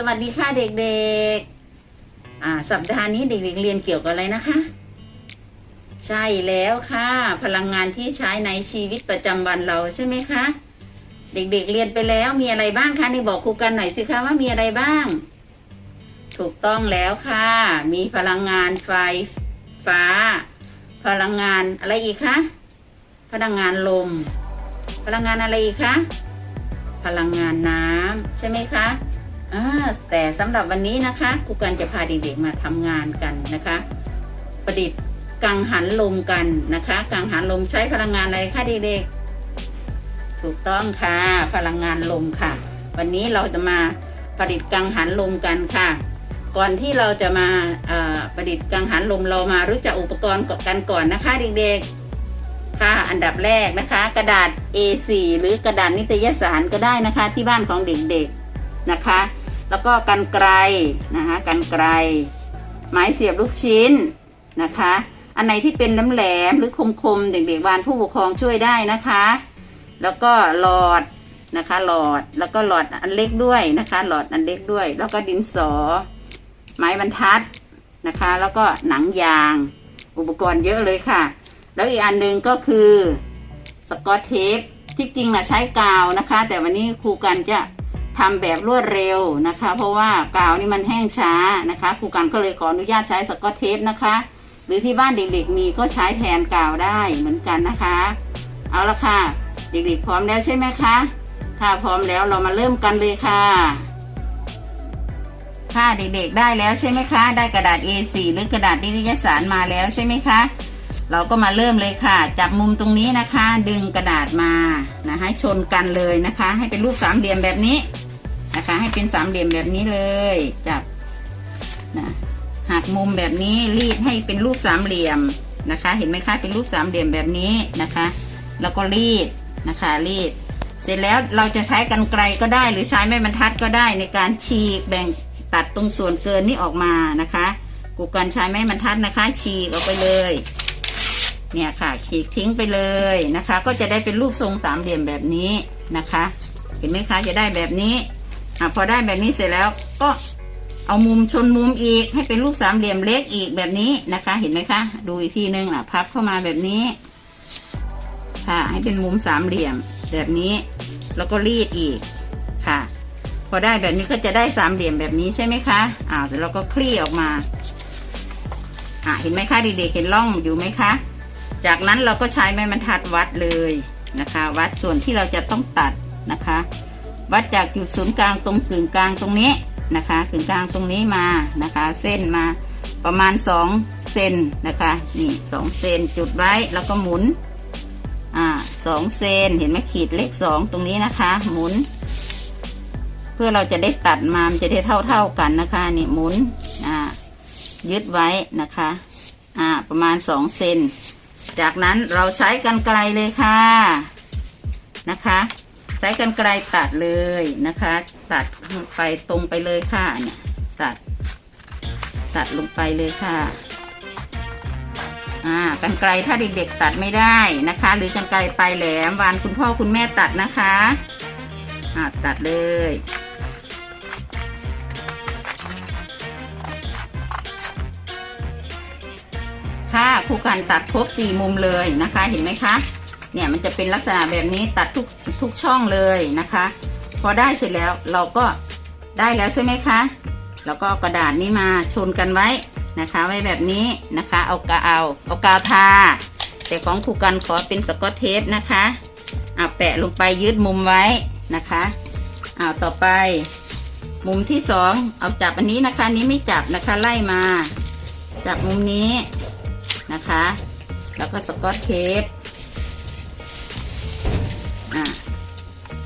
สวัสดีค่ะเด็กๆ อ่า สัปดาห์นี้เด็กๆเรียนเกี่ยวกับอะไรนะคะ ใช่แล้วค่ะ พลังงานที่ใช้ในชีวิตประจำวันเราใช่ไหมคะ เด็กๆเรียนไปแล้วมีอะไรบ้างคะในบอกครูกันหน่อยสิคะว่ามีอะไรบ้าง ถูกต้องแล้วค่ะ มีพลังงานไฟฟ้า พลังงานอะไรอีกคะ พลังงานลม พลังงานอะไรอีกคะ พลังงานน้ำใช่ไหมคะ แต่สำหรับวันนี้นะคะครูกันจะพาเด็กๆมาทำงานกันนะคะ ประดิษฐ์กังหันลมกันนะคะ กังหันลมใช้พลังงานอะไรคะเด็กๆถูกต้องค่ะ พลังงานลมค่ะ วันนี้เราจะมาประดิษฐ์กังหันลมกันค่ะ ก่อนที่เราจะมาประดิษฐ์กังหันลมเรามารู้จักอุปกรณ์กันก่อนนะคะเด็กๆค่ะอันดับแรกนะคะ กระดาษ A4 หรือกระดาษนิตยสารก็ได้นะคะ ที่บ้านของเด็กๆนะคะ แล้วก็กันไกลนะคะกันไกล ไม้เสียบลูกชิ้นนะคะ อันไหนที่เป็นแหลมหรือคมๆเด็กๆวานผู้ปกครองช่วยได้นะคะ แล้วก็หลอดนะคะ หลอดแล้วก็หลอดอันเล็กด้วยนะคะ หลอดอันเล็กด้วย แล้วก็ดินสอ ไม้บรรทัดนะคะ แล้วก็หนังยาง อุปกรณ์เยอะเลยค่ะ แล้วอีกอันหนึ่งก็คือสกอตเทปที่จริงนะใช้กาวนะคะ แต่วันนี้ครูกันจะ ทำแบบรวดเร็วนะคะ เพราะว่ากาวนี่มันแห้งช้านะคะครูกันก็เลยขออนุญาตใช้สกอตเทปนะคะ หรือที่บ้านเด็กๆมีก็ใช้แทนกาวได้เหมือนกันนะคะ เอาละค่ะ เด็กๆพร้อมแล้วใช่ไหมคะถ้าพร้อมแล้วเรามาเริ่มกันเลยค่ะค่ะเด็กๆได้แล้วใช่ไหมคะ ได้กระดาษ A4 หรือกระดาษนิตยสารมาแล้วใช่ไหมคะ เราก็มาเริ่มเลยค่ะ จับมุมตรงนี้นะคะ ดึงกระดาษมานะให้ชนกันเลยนะคะ ให้เป็นรูปสามเหลี่ยมแบบนี้ นะคะ ให้เป็นสามเหลี่ยมแบบนี้เลยจับนะหักมุมแบบนี้รีดให้เป็นรูปสามเหลี่ยมนะคะ เห็นไหมคะเป็นรูปสามเหลี่ยมแบบนี้นะคะ แล้วก็รีดนะคะรีด เสร็จแล้วเราจะใช้กันไกลก็ได้หรือใช้ไม้บรรทัดก็ได้ในการฉีกแบ่งตัดตรงส่วนเกินนี้ออกมานะคะกูกันใช้ไม้บรรทัดนะคะ ฉีกออกไปเลย เนี่ยค่ะขีดทิ้งไปเลยนะคะ ก็จะได้เป็นรูปทรงสามเหลี่ยมแบบนี้นะคะ เห็นไหมคะจะได้แบบนี้ อะพอได้แบบนี้เสร็จแล้วก็เอามุมชนมุมอีกให้เป็นรูปสามเหลี่ยมเล็กอีกแบบนี้นะคะ เห็นไหมคะ ดูอีกทีนึงอะ พับเข้ามาแบบนี้ ค่ะ ให้เป็นมุมสามเหลี่ยมแบบนี้ แล้วก็รีดอีกค่ะ พอได้แบบนี้ก็จะได้สามเหลี่ยมแบบนี้ใช่ไหมคะอ่าเสร็จแล้วก็คลี่ออกมาอะเห็นไหมคะเด็กๆเห็นร่องอยู่ไหมคะ จากนั้นเราก็ใช้ไม้บรรทัดวัดเลยนะคะ วัดส่วนที่เราจะต้องตัดนะคะ วัดจากจุดศูนย์กลางตรงกึ่งกลางตรงนี้นะคะกึ่งกลางตรงนี้มานะคะ เส้นมาประมาณสองเซนนะคะนี่สองเซนจุดไว้แล้วก็หมุนอ่าสองเซนเห็นไหมขีดเลขสองตรงนี้นะคะ หมุน เพื่อเราจะได้ตัดมามันจะได้เท่าเท่าๆกันนะคะนี่หมุนอ่ายึดไว้นะคะอ่าประมาณสองเซนจากนั้นเราใช้กันไกลเลยค่ะนะคะ ใช้กันไกลตัดเลยนะคะ ตัดไปตรงไปเลยค่ะเนี่ยตัด ตัดลงไปเลยค่ะ อ่ากันไกลถ้าเด็กๆตัดไม่ได้นะคะ หรือกันไกลปลายแหลมวานคุณพ่อคุณแม่ตัดนะคะ อ่าตัดเลยค่ะครูกันตัดครบสี่มุมเลยนะคะ เห็นไหมคะ เนี่ยมันจะเป็นลักษณะแบบนี้ตัดทุกทุกช่องเลยนะคะ พอได้เสร็จแล้วเราก็ได้แล้วใช่ไหมคะแล้วก็กระดาษนี้มาชนกันไว้นะคะ ไว้แบบนี้นะคะ เอากาวเอาเอากาวทาแต่ของครูกันขอเป็นสกอตเทปนะคะเอาแปะลงไปยืดมุมไว้นะคะเอาต่อไป มุมที่สองเอาจับอันนี้นะคะนนี้ไม่จับนะคะไล่มา จับมุมนี้นะคะ แล้วก็สกอตเทป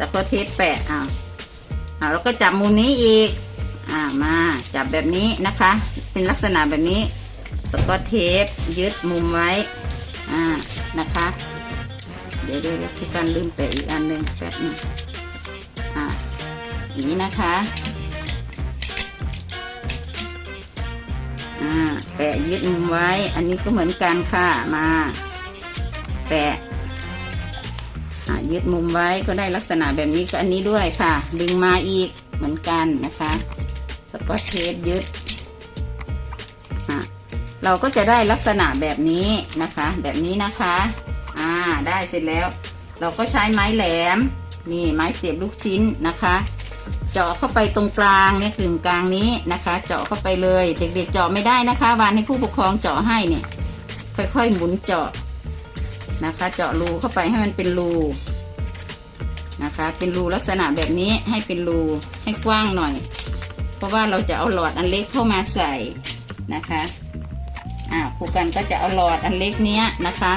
สกอเทปแปะอ่าอ่าแล้วก็จับมุมนี้อีก อ่ามาจับแบบนี้นะคะ เป็นลักษณะแบบนี้สกอตเทปยึดมุมไว้ อ่านะคะ เดี๋ยวเดี๋ยวที่กันลืมแปะอีกอันหนึ่งแป๊บนึงอ่าอย่างนี้นะคะอ่าแปะยึดมุมไว้ อันนี้ก็เหมือนกันค่ะ มา แปะ ยึดมุมไว้ก็ได้ลักษณะแบบนี้ก็อันนี้ด้วยค่ะ ดึงมาอีกเหมือนกันนะคะสกอตเทปยึดเราก็จะได้ลักษณะแบบนี้นะคะ แบบนี้นะคะ อ่า ได้เสร็จแล้ว เราก็ใช้ไม้แหลม นี่ไม้เสียบลูกชิ้นนะคะ เจาะเข้าไปตรงกลางเนี่ยกึ่งกลางนี้นะคะ เจาะเข้าไปเลย เด็กๆเจาะไม่ได้นะคะวานให้ผู้ปกครองเจาะให้เนี่ย ค่อยๆหมุนเจาะ นะคะ เจาะรูเข้าไปให้มันเป็นรูนะคะ เป็นรูลักษณะแบบนี้ให้เป็นรูให้กว้างหน่อย เพราะว่าเราจะเอาหลอดอันเล็กเข้ามาใส่นะคะอ่าครูกันก็จะเอาหลอดอันเล็กเนี้ยนะคะ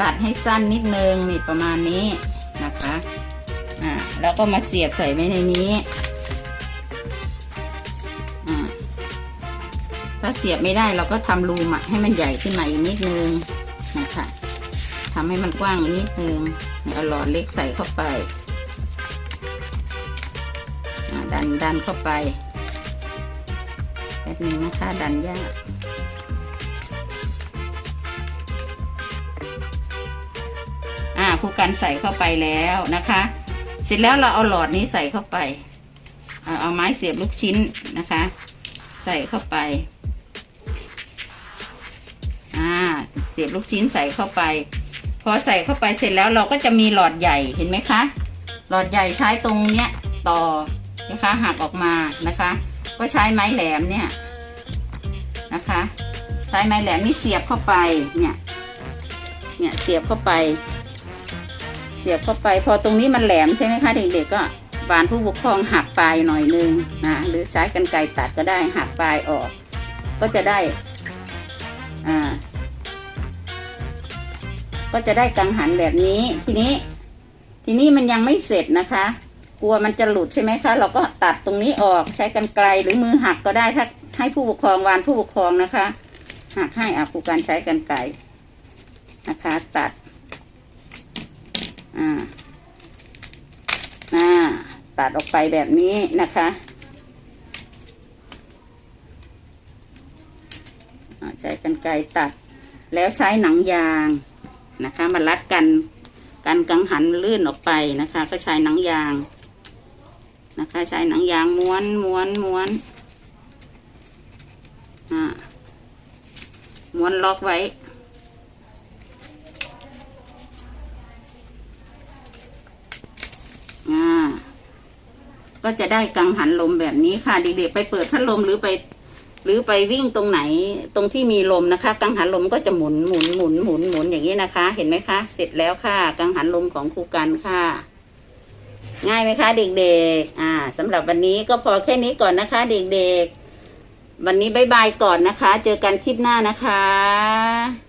ตัดให้สั้นนิดนึงนี่ประมาณนี้นะคะอ่าแล้วก็มาเสียบใส่ไว้ในนี้อ่าถ้าเสียบไม่ได้เราก็ทำรูมให้มันใหญ่ขึ้นมาอีกนิดนึงนะคะ ทำให้มันกว้างนิดนึงนี่เอาหลอดเล็กใส่เข้าไปดันดันเข้าไปแบบนี้นะคะ ดันยากอ่าครูกันใส่เข้าไปแล้วนะคะ เสร็จแล้วเราเอาหลอดนี้ใส่เข้าไปเอาเอาไม้เสียบลูกชิ้นนะคะ ใส่เข้าไปอ่าเสียบลูกชิ้นใส่เข้าไป อใส่เข้าไปเสร็จแล้วเราก็จะมีหลอดใหญ่เห็นไหมคะ หลอดใหญ่ใช้ตรงเนี้ยต่อนะคะหักออกมานะคะ ก็ใช้ไม้แหลมเนี่ยนะคะ ใช้ไม้แหลมนี่เสียบเข้าไปเนี่ยเนี่ยเสียบเข้าไป เสียบเข้าไป พอตรงนี้มันแหลมใช่ไหมคะเด็กๆก็บานผู้ปกครองหักปลายหน่อยนึงนะหรือใช้กันไกรตัดก็ได้หักปลายออก ก็จะได้ ก็จะได้กังหันแบบนี้ ทีนี้ ทีนี้มันยังไม่เสร็จนะคะ กลัวมันจะหลุดใช่ไหมคะ เราก็ตัดตรงนี้ออกใช้กันไกลหรือมือหักก็ได้ถ้าให้ผู้ปกครองวานผู้ปกครองนะคะ หักให้อาครูการใช้กันไกลนะคะ ตัดอ่าอ่าตัดออกไปแบบนี้นะคะใช้กันไกรตัดแล้วใช้หนังยาง นะคะมารัดกันกันกังหันลื่นออกไปนะคะ ก็ใช้หนังยางนะคะ ใช้หนังยางม้วนม้วนม้วนอ่าม้วนล็อกไว้อ่าก็จะได้กังหันลมแบบนี้ค่ะเด็กๆไปเปิดพัดลมหรือไป หรือไปวิ่งตรงไหนตรงที่มีลมนะคะ กังหันลมก็จะหมุนหมุนหมุนหมุนหมุนอย่างนี้นะคะ เห็นไหมคะ เสร็จแล้วค่ะ กังหันลมของครูกันค่ะ ง่ายไหมคะ เด็กๆ อ่าสำหรับวันนี้ก็พอแค่นี้ก่อนนะคะ เด็กๆ วันนี้บายบายก่อนนะคะ เจอกันคลิปหน้านะคะ